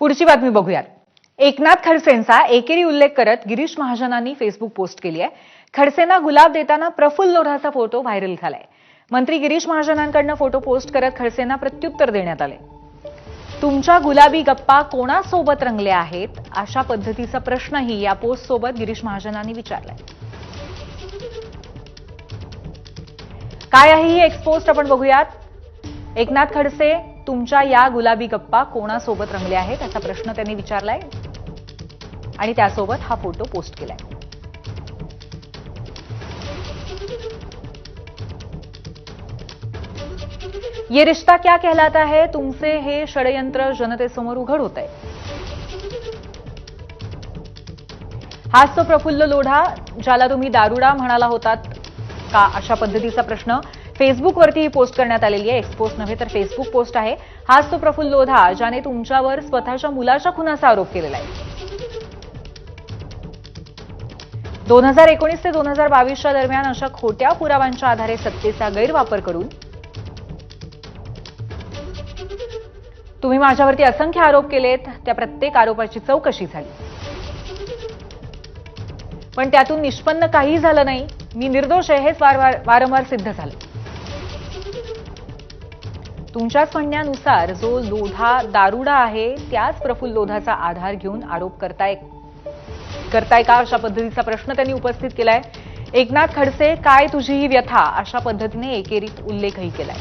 पुढची बातमी बघूयात. एकनाथ खडसेंचा एकेरी उल्लेख करत गिरीश महाजनांनी फेसबुक पोस्ट केली आहे खडसेंना गुलाब देताना प्रफुल्ल लोढाचा फोटो व्हायरल झालाय. मंत्री गिरीश महाजनांकडनं फोटो पोस्ट करत खडसेंना प्रत्युत्तर देण्यात आले तुमच्या गुलाबी गप्पा कोणासोबत रंगल्या आहेत? अशा पद्धतीचा प्रश्नही या पोस्ट सोबत गिरीश महाजनांनी विचारलाय. काय आहे ही एक्सपोस्ट आपण बघूयात? एकनाथ खडसे तुमच्या या गुलाबी गप्पा कोणासोबत रंगले आहेत असा प्रश्न त्यांनी विचारलाय. आणि त्यासोबत हा फोटो पोस्ट केलाय. ये रिश्ता क्या कहलाता है? तुमचे हे षडयंत्र जनतेसमोर उघड होत आहे हाच तो प्रफुल्ल लोढा ज्याला तुम्ही दारुडा म्हणाला होतात का? अशा पद्धतीचा प्रश्न. फेसबुकवरती ही पोस्ट करण्यात आलेली आहे. एक्सपोस्ट नव्हे तर फेसबुक पोस्ट आहे. हाच तो प्रफुल्ल लोधा ज्याने तुमच्यावर स्वतःच्या मुलाच्या खुनाचा आरोप केलेला आहे. दोन हजार एकोणीस ते दोन हजार बावीसच्या दरम्यान अशा खोट्या पुराव्यांच्या आधारे सत्तेचा गैरवापर करून तुम्ही माझ्यावरती असंख्य आरोप केलेत. त्या प्रत्येक आरोपाची चौकशी झाली. पण त्यातून निष्पन्न काही झालं नाही. मी निर्दोष आहे हेच वारंवार सिद्ध झालं. तुमच्या म्हणण्यानुसार जो लोधा दारुडा आहे त्याच प्रफुल्ल लोधाचा आधार घेऊन आरोप करताय. करताय का अशा पद्धतीचा प्रश्न त्यांनी उपस्थित केलाय? एकनाथ खडसे काय तुझी ही व्यथा? अशा पद्धतीने एकेरीत उल्लेखही केलाय.